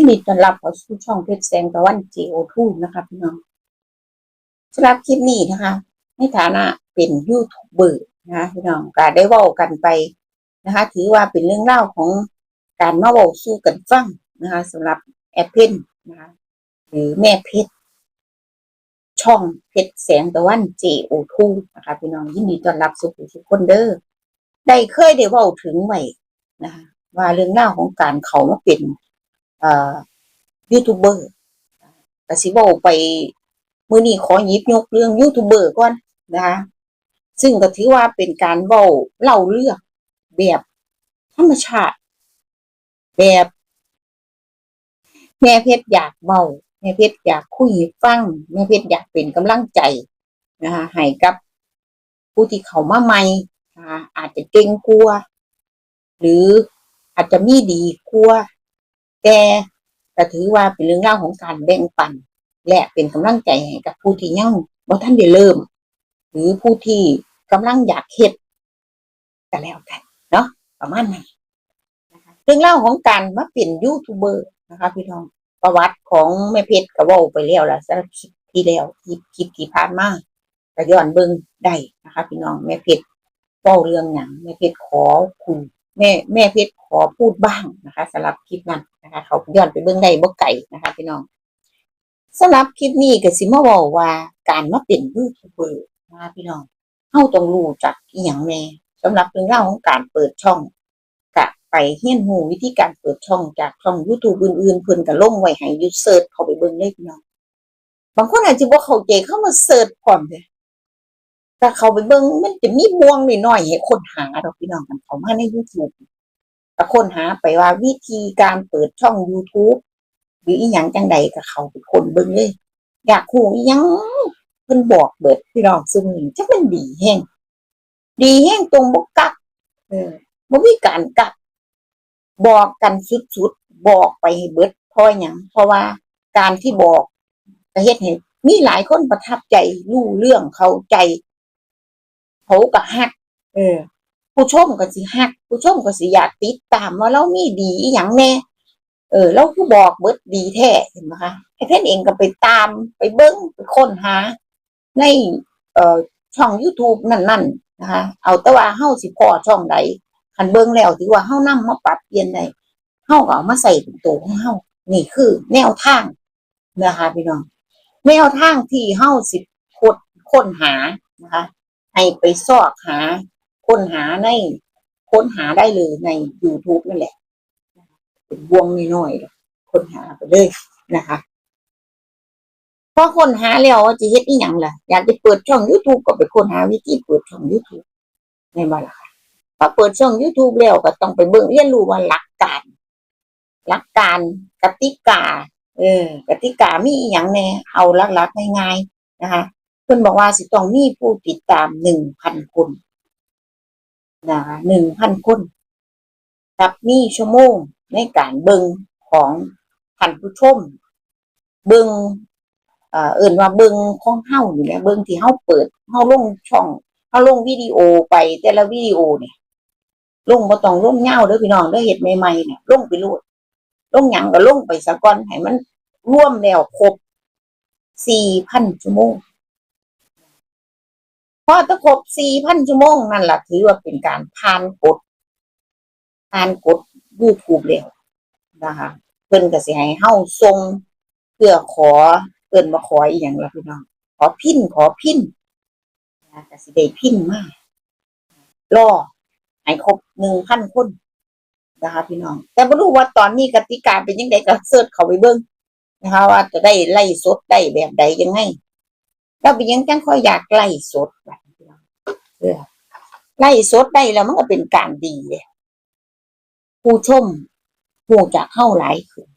ที่มีต้อนรับเข้าสู่ช่องเพชรแสงตะวัน JO2 นะคะพี่น้องสำหรับคลิปนี้นะคะ ในฐานะเป็นยูทูบเบอร์นะคะพี่น้องก็ได้เว้ากันไปนะคะ ถือว่าเป็นเรื่องเล่าของการมาเว้าสู้กันฟังนะคะสำหรับแอปเพนนะคะหรือแม่เพชรช่องเพชรแสงตะวัน JO2 นะคะพี่น้องยินดีต้อนรับสู่ทุกคนเด้อได้เคยได้เว้าถึงไว้นะคะว่าเรื่องเล่าของการเขามาเป็น ยูทูบเบอร์ก็สิเว้าไปมื้อนี้ขอหยิบยกเรื่องยูทูบเบอร์ก่อนนะคะซึ่งก็ถือว่าเป็นการเว้าเล่าเรื่องแบบธรรมชาติ แบบแม่เพชรอยากเว้าแม่เพชรอยากคุยฟังแม่เพชรอยากเป็นกำลังใจนะคะให้กับผู้ที่เขามาใหม่อาจจะเก่งกลัว หรืออาจจะมีดีกลัว แต่ก็ถือว่าเป็นเรื่องราของการแบ่งปัน และเป็นกำลังใจให้กับผู้ที่ยังบ่ท่านได้เริ่ม หรือผู้ที่กำลังอยากเฮ็ดก็แล้วกันเนาะประมาณนั้นนะคะเรื่องเล่าของการมาเป็นยูทูบเบอร์นะคะพี่น้องประวัติของแม่เพชรก็เว้าไปแล้วล่ะสำหรับคลิปที่แล้วคลิปคลิปที่ผ่านมาก็ย้อนเบิ่งได้นะคะ พี่น้องแม่เพชรเว้าเรื่องหยังแม่เพชรขอคุย แม่แม่เพชรขอพูดบ้างนะคะสำหรับคลิปนั้นนะคะ เขาย้อนไปเบิ่งได้บ่ไก่นะคะพี่น้องสำหรับคลิปนี้ก็สิมาเว้าว่าการมาเป็นยูทูบเบอร์นะพี่น้องเฮาต้องรู้จักอีหยังแน่สำหรับเรื่องราของการเปิดช่องกะไปเรียนรู้วิธีการเปิดช่องจากช่อง YouTube อื่นๆเพิ่นก็ลงไว้ให้ยูเสิร์ชเข้าไปเบิ่งเลยพี่น้องบางคนอาจจะบ่เข้าใจเข้ามาเสิร์ชพร้อมเด้ ถ้าเขาไปเบิ่งมันจะมีม่วงน้อยให้คนหาดอกพี่น้องกันเขามาใน YouTube ก็ค้นหาไปว่าวิธีการเปิดช่อง YouTube หรืออีหยังจังใดก็เขาไปคนเบิ่งเลย อยากฮู้อีหยังเพิ่นบอกเบิดพี่น้องซุมื้อนี้จักมันดีแฮงดีแฮงตรงบ่กักเออบ่มีการกักบอกกันสุดๆบอกไปให้เบิดเพราะหยังเพราะว่าการที่บอกก็เฮ็ดให้มีหลายคนประทับใจรู้เรื่องเข้าใจ เขาก็ฮัก เออ ผู้ชมก็สิฮัก ผู้ชมก็สิอยากติดตามว่าเรามีดีอหย่างแน่ เออ เราคือบอกเบิดดีแท้เห็นไหมคะไอ้เพ่นเองก็ไปตามไปเบิ้งไปค้นหา ในเอ่อช่อง YouTube นั่นๆนะคะ เอาแต่ว่าเฮาสิพอช่องใดคันเบิ้งแล้วถือว่าเฮานำมาปรับเปลี่ยนได้เฮาก็เอามาใส่เป็นตัวของเฮานี่คือแนวทางนะคะพี่น้องแนวทางที่เฮาสิค้นค้นหานะคะ ให้ไปซอกหาค้นหาในค้นหาได้เลยใน YouTube นั่นแหละเป็นวงน้อยๆค้นหาไปเลยนะคะพอค้นหาแล้วจะเฮ็ดอีหยังล่ะ อยากจะเปิดช่อง YouTube ก็ไปค้นหาวิธีเปิดช่อง YouTube ในบ้านล่ะค่ะพอเปิดช่อง YouTube แล้วก็ต้องไปเบิ่งเรียนรู้ว่าหลักการหลักการกติกา เออกติกามีอีหยังแน่เอาหลักๆง่ายๆนะคะ พิ่นบอกว่าสิต้องมีผู้ติดตามหนึ่งพันคนนะคะหนึ่งพันคนกับมีชั่วโมงในการเบิงของท่านผู้ชม เบิงเอ่อเอิ่นว่าเบิงของเฮานี่แหละเบิงที่เฮาเปิดเฮาลงช่องเฮาลงวิดีโอไปแต่ละวิดีโอเนี่ยลงบ่ต้องลงยาเด้อพี่น้องเด้อเฮ็ดใหม่ๆเนี่ยลงไปโลดลงหยังก็ลงไปซะก่อนให้มันรวมแล้วครบ4,000ชั่วโมง พอตะครบ4,000ชั่วโมงนั่นแหละถือว่าเป็นการผ่านกฎผ่านกฎ YouTube แล้วนะคะเพิ่นก็สิให้เฮาส่งเพื่อขอเอิ้นว่าขออีหยังล่ะพี่น้องขอพินขอพินนะก็สิได้พินมารอให้ครบ1,000คนนะคะพี่น้อง แต่บ่รู้ว่าตอนนี้กติกาเป็นจังไดก็เสิร์ชเขาไปเบิ่งนะคะว่าจะได้ไล่สดได้แบบใดยังไง เราเป็นยังจังค่อยอยากไล่สดแบบเออไล่สดได้แล้วมันก็เป็นการดีเลยผู้ชมผู้จากเข้าหลายขึ้น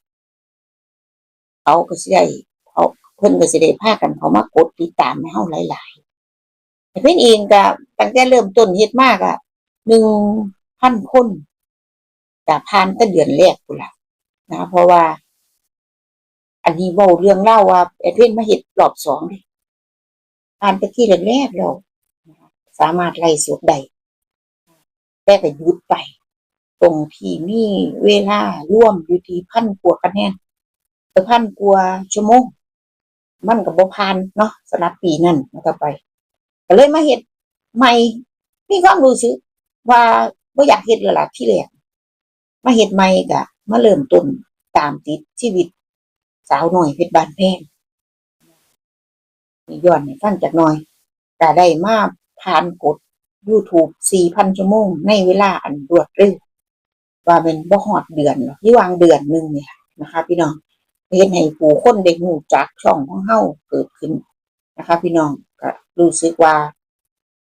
เขาก็สิได้เขาเพิ่นก็สิได้พากันเขามากดติดตามให้เฮาหลายๆแต่เพิ่นเองก็ตั้งแต่เริ่มต้นเฮ็ดมากอะหนึ่งพันคนก็ผ่านแต่เดือนแรกพุ่นล่ะนะเพราะว่า อันนี้เว้าเรื่องเล่าว่าไอ้เพิ่นมาเฮ็ดรอบสองเด้ ผ่านไปที่แรกๆแล้วนะคะสามารถไล่สดได้แต่ก็หยุดไป ตรงที่มีเวลาร่วมอยู่ที่พันกว่าคะแนนไปพันกว่าชั่วโมงมันก็บ่ผ่านเนาะสำหรับปีนั้นมาต่อไปก็เลยมาเฮ็ดใหม่มีความรู้สึกว่าบ่อยากเฮ็ดแล้วล่ะที่แรกมาเฮ็ดใหม่ก็มาเริ่มต้นตามติดชีวิต สาวหน้อยเพชรบานแพง นี่ย้อนให้ฟังจักหน่อยก็ได้มาผ่านกฎ YouTube 4,000 ชั่วโมง ในเวลาอันรวดเร็วว่าเป็นบ่ฮอดเดือนหรอกที่วางเดือนหนึ่งเนี่ยนะคะ พี่น้องเฮ็ดให้ผู้คนได้รู้จักช่องของเฮาเกิดขึ้นนะคะ พี่น้องก็รู้สึกว่า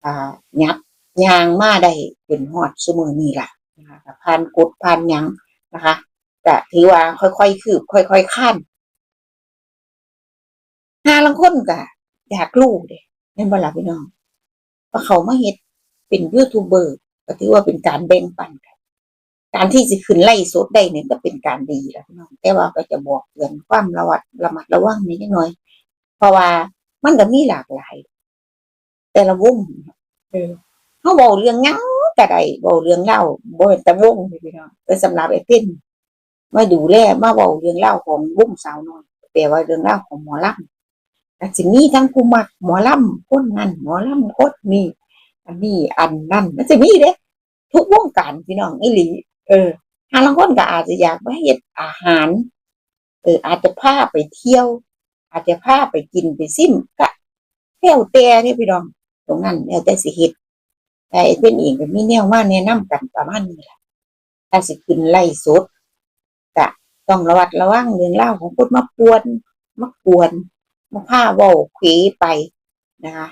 อ่ายับยางมาได้เป็นฮอดซุมื้อนี้ล่ะนะคะผ่านกฎผ่านหยังนะคะก็ถือว่าค่อยๆคืบค่อยๆขั้นหาลังคนก็ อยากรู้เด้แม่นบ่ล่ะพี่น้องว่าเขามาเฮ็ดเป็นยูทูบเบอร์ก็ถือว่าเป็นการแบ่งปันกัน การที่จะขึ้นไล่สดได้เนี่ยก็เป็นการดีแล้วพี่น้องแต่ว่าก็จะบอกเตือนความระวัดระมัดระวังนิดหน่อย เพราะว่ามันก็มีหลากหลาย แต่ละวงเออเขาบอกเรื่องหยังก็ได้บอกเรื่องเล่าบ่เป็นแต่วงนี่พี่น้องแต่สำหรับไอ้เพิ่นมาดูแลมาบอกเรื่องเล่าของวงสาวน้อยแปลว่าเรื่องเล่าของหมอลำ แต่สิมีทั้งผู้มักหมอลำคนนั้นหมอลำคนนี้อันนี้อันนั้นมันจะมีเด้ทุกวงการพี่น้องอีหลีเออทาลางคนก็อาจจะอยากไปเฮ็ดอาหาร เออ อาจจะพาไปเที่ยว อาจจะพาไปกินไปซิมก็แล้วแต่นี่พี่น้อง ตรงนั้นแล้วแต่สิเฮ็ดแต่ไอ้เพิ่นเองก็มีแนวมาแนะนำกันประมาณนี้ล่ะถ้าสิขึ้นไล่สดก็ต้องระวัดระวังเรื่องเล่าของคนมาปวนมากวน มาพาเว้าเขวไปนะคะ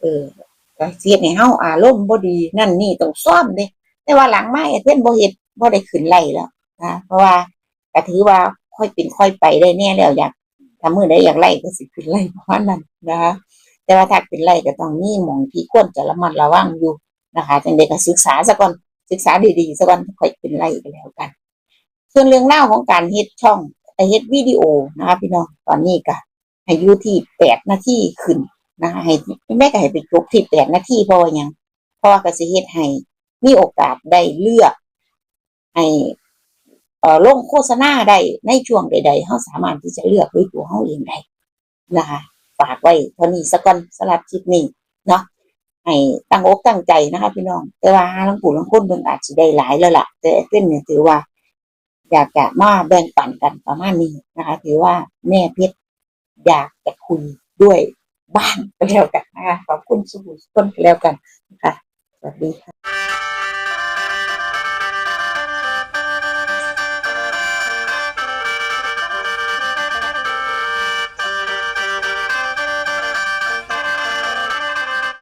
เออก็เสียให้เฮาอารมณ์บ่ดีนั่นนี่ต้องซ่อมเด้แต่ว่าหลังมาไอ้เพิ่นบ่เฮ็ดบ่ได้ขึ้นไล่แล้วนะเพราะว่าก็ถือว่าค่อยเป็นค่อยไปได้แน่แล้วอยากถ้ามื้อใดอยากไล่ก็สิขึ้นไล่ประมาณนั้นนะคะแต่ว่าถ้าขึ้นไล่ก็ต้องมีหมองที่ควรจะระมัดระวังอยู่นะคะจังได๋ก็ศึกษาซะก่อนศึกษาดีๆซะก่อนค่อยขึ้นไล่ก็แล้วกัน ส่วนเรื่องราของการเฮ็ดช่องเฮ็ดวิดีโอนะคะพี่น้องตอนนี้ก็ ให้อยู่ที่8นาทีขึ้นนะคะให้แม่ก็ให้ไปจบที่8นาทีเพราะว่าหยังเพราะว่าก็สิเฮ็ดให้มีโอกาสได้เลือกให้เอ่อลงโฆษณาได้ในช่วงใดๆเฮาสามารถที่จะเลือกด้วยตัวเฮาเองได้นะคะ ฝากไว้เท่านี้สักก่อนสำหรับคลิปนี้เนาะให้ตั้งอกตั้งใจนะคะ พี่น้อง แต่ว่าลังปู่ลังคนเบิ่งอาจสิได้หลายแล้วล่ะ แต่เพิ่นเนี่ยถือว่า อยากจะมาแบ่งปันกันประมาณนี้นะคะ ถือว่าแม่เพชร อยากจะคุยด้วยบ้างก็แล้วกันนะคะขอบคุณสุขุมสุขคนก็แล้วกันนะคะสวัสดีค่ะ